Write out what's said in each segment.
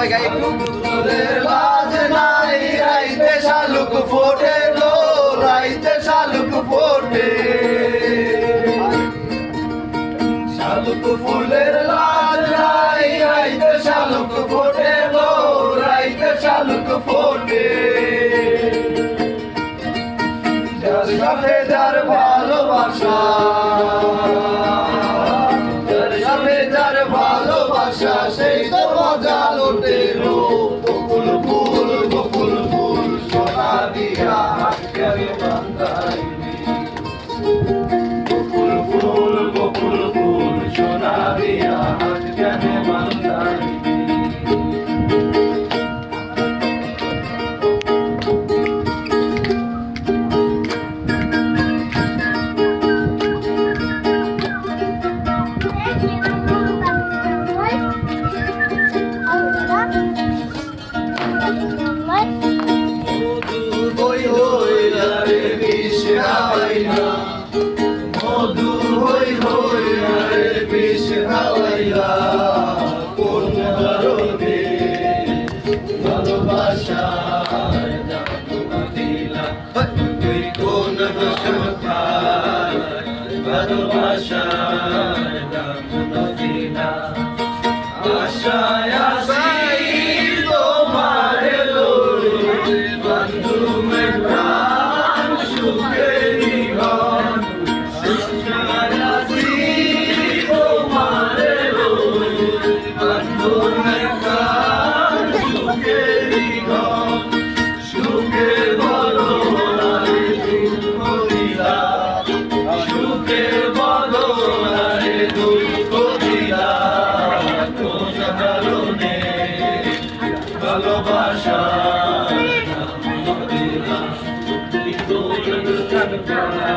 সবাই গাই একটু। তোদের লাজ নাই, রাইতে শালুক ফোটে গো, রাইতে শালুক ফোটে। শালুক ফুলের লাজ নাই, রাইতে শালুক ফোটে ভালোবাসা সেই তো মজা শুধার ভালোবাসার নাম নদীনা আশায়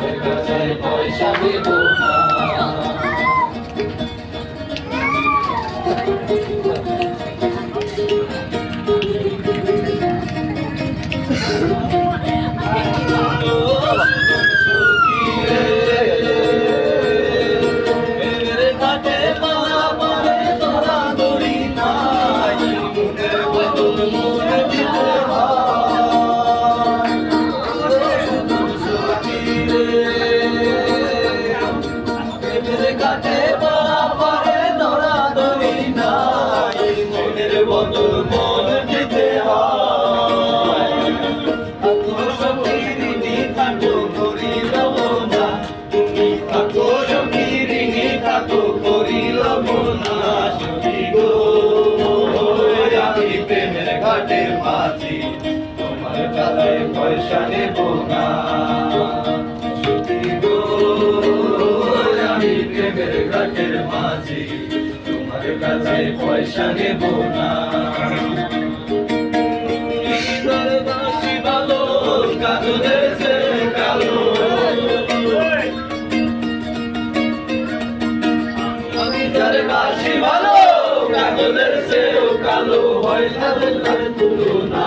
Because they boys shall be born. আশা দেব না আমি প্রেমের ঘাটের মাঝি, তোমার কাছে পয়সা নেব না। কালো। হয় তুলনা।